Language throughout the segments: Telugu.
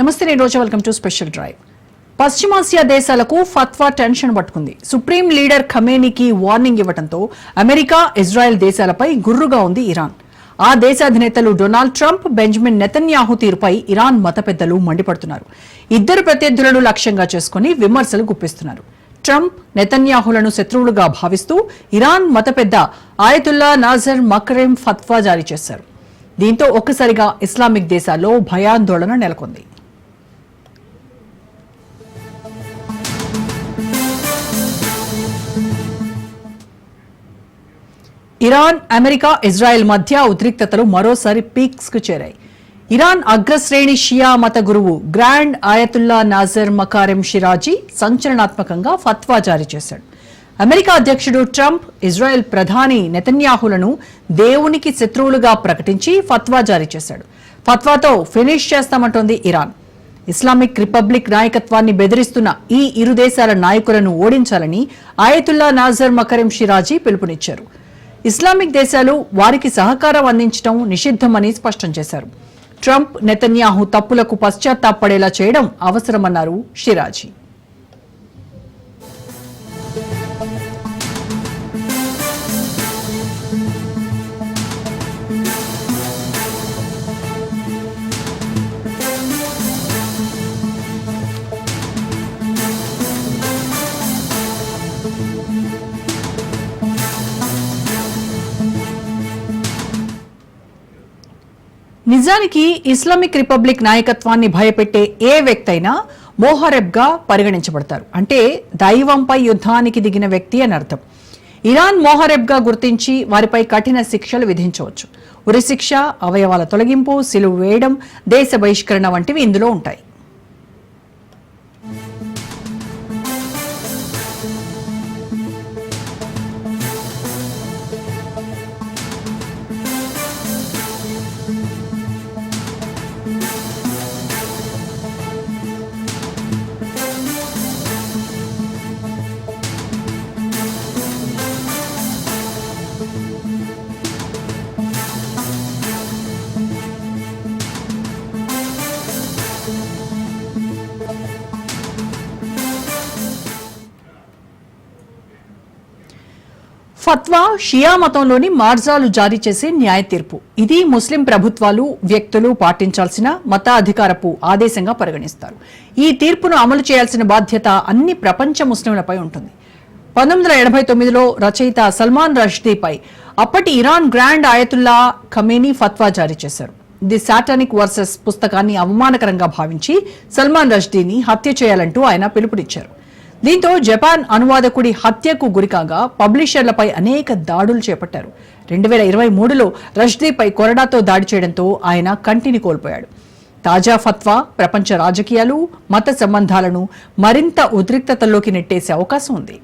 నమస్తే నేను Roja. Welcome to special drive. పశ్చిమాసియా దేశాలకు ఫత్వా టెన్షన్ పట్టుకుంది. సుప్రీం లీడర్ ఖమేనీకి వార్నింగ్ ఇవ్వడంతో అమెరికా ఇజ్రాయెల్ దేశాలపై గుర్రుగా ఉంది ఇరాన్. ఆ దేశ అధినేతలు డొనాల్డ్ ట్రంప్ బెంజమిన్ నెతన్యాహు తీరుపై ఇరాన్ మత పెద్దలు మండిపడుతున్నారు. ఇద్దరు ప్రత్యర్థులను లక్ష్యంగా చేసుకుని విమర్శలు గుప్పిస్తున్నారు. ట్రంప్ నెతన్యాహులను శత్రువులుగా భావిస్తూ ఇరాన్ మత పెద్ద ఆయతుల్లా నాజర్ మక్రేమ్ ఫత్వా జారీ చేశారు. దీంతో ఒక్కసారిగా ఇస్లామిక్ దేశాల్లో భయాందోళన నెలకొంది. ఇరాన్ అమెరికా ఇజ్రాయెల్ మధ్య ఉద్రిక్తతలు మరోసారి పీక్స్కు చేరాయి. ఇరాన్ అగ్రశ్రేణి షియా మత గురువు గ్రాండ్ ఆయతుల్లా నాజర్ మకారెం షిరాజీ సంచలనాత్మకంగా ఫత్వా జారీ చేశాడు. అమెరికా అధ్యక్షుడు ట్రంప్ ఇజ్రాయెల్ ప్రధాని నెతన్యాహులను దేవునికి శత్రువులుగా ప్రకటించి ఫత్వా జారీ చేశాడు. ఫత్వాతో ఫినిష్ చేస్తామంటోంది ఇరాన్. ఇస్లామిక్ రిపబ్లిక్ నాయకత్వాన్ని బెదిరిస్తున్న ఈ ఇరు దేశాల నాయకులను ఓడించాలని ఆయతుల్లా నాజర్ మకరెం షిరాజీ పిలుపునిచ్చారు. ఇస్లామిక్ దేశాలు వారికి సహకారం అందించడం నిషిద్ధమని స్పష్టం చేశారు. ట్రంప్ నెతన్యాహు తప్పులకు పశ్చాత్తాపడేలా చేయడం అవసరమన్నారు షిరాజీ. నిజానికి ఇస్లామిక్ రిపబ్లిక్ నాయకత్వాన్ని భయపెట్టే ఏ వ్యక్తి అయినా మోహరెబ్గా పరిగణించబడతారు. అంటే దైవంపై యుద్ధానికి దిగిన వ్యక్తి అని అర్థం. ఇరాన్ మోహరెబ్గా గుర్తించి వారిపై కఠిన శిక్షలు విధించవచ్చు. ఉరిశిక్ష అవయవాల తొలగింపు సిలువు వేయడం దేశ బహిష్కరణ వంటివి ఇందులో ఉంటాయి. ఫత్వా షియా మతంలోని మార్జాలు జారీ చేసే న్యాయ తీర్పు ఇది ముస్లిం ప్రభుత్వాలు వ్యక్తులు పాటించాల్సిన మతాధికారపు ఆదేశంగా పరిగణిస్తారు. ఈ తీర్పును అమలు చేయాల్సిన బాధ్యత అన్ని ప్రపంచ ముస్లింలపై ఉంటుంది. పంతొమ్మిది వందల ఎనభై తొమ్మిదిలో రచయిత సల్మాన్ రష్దీపై అప్పటి ఇరాన్ గ్రాండ్ ఆయతుల్లా ఖమేనీ ఫత్వా జారీ చేశారు. ది సాటానిక్ వర్సెస్ పుస్తకాన్ని అవమానకరంగా భావించి సల్మాన్ రష్దీని హత్య చేయాలంటూ ఆయన పిలుపునిచ్చారు. దీంతో జపాన్ అనువాదకుడి హత్యకు గురికాగా పబ్లిషర్లపై అనేక దాడులు చేపట్టారు. రెండు వేల ఇరవై మూడులో రష్దీపై కొరడాతో దాడి చేయడంతో ఆయన కంటిని కోల్పోయాడు. తాజా ఫత్వా ప్రపంచ రాజకీయాలు మత సంబంధాలను మరింత ఉద్రిక్తతల్లోకి నెట్టేసే అవకాశం ఉంది.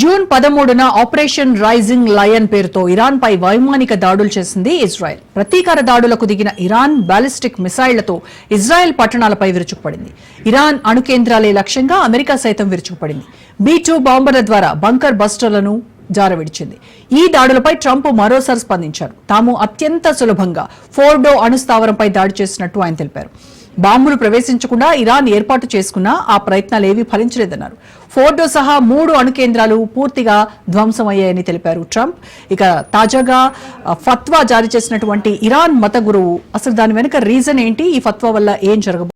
జూన్ పదమూడున ఆపరేషన్ రైజింగ్ లయన్ పేరుతో ఇరాన్ పై వైమానిక దాడులు చేసింది ఇజ్రాయెల్. ప్రతీకార దాడులకు దిగిన ఇరాన్ బాలిస్టిక్ మిసైళ్ళతో ఇజ్రాయెల్ పట్టణాలపై విరుచుకుపడింది. ఇరాన్ అణు కేంద్రాలే లక్ష్యంగా అమెరికా సైతం విరుచుకుపడింది. బీ టూ బాంబర్ల ద్వారా బంకర్ బస్టర్లను జారవిడిచింది ఈ దాడులపై ట్రంప్ మరోసారి స్పందించారు. తాము అత్యంత సులభంగా ఫోర్డో అణుస్థావరంపై దాడి చేసినట్టు ఆయన తెలిపారు. బాంబులు ప్రవేశించకుండా ఇరాన్ ఏర్పాటు చేసుకున్నా ఆ ప్రయత్నాలేవీ ఫలించలేదన్నారు. ఫోర్డో సహా మూడు అణు కేంద్రాలు పూర్తిగా ధ్వంసమయ్యాయని తెలిపారు ట్రంప్. ఇక తాజాగా ఫత్వా జారీ చేసినటువంటి ఇరాన్ మత గురువు. అసలు దాని వెనుక రీజన్ ఏంటి? ఈ ఫత్వా వల్ల ఏం జరగబో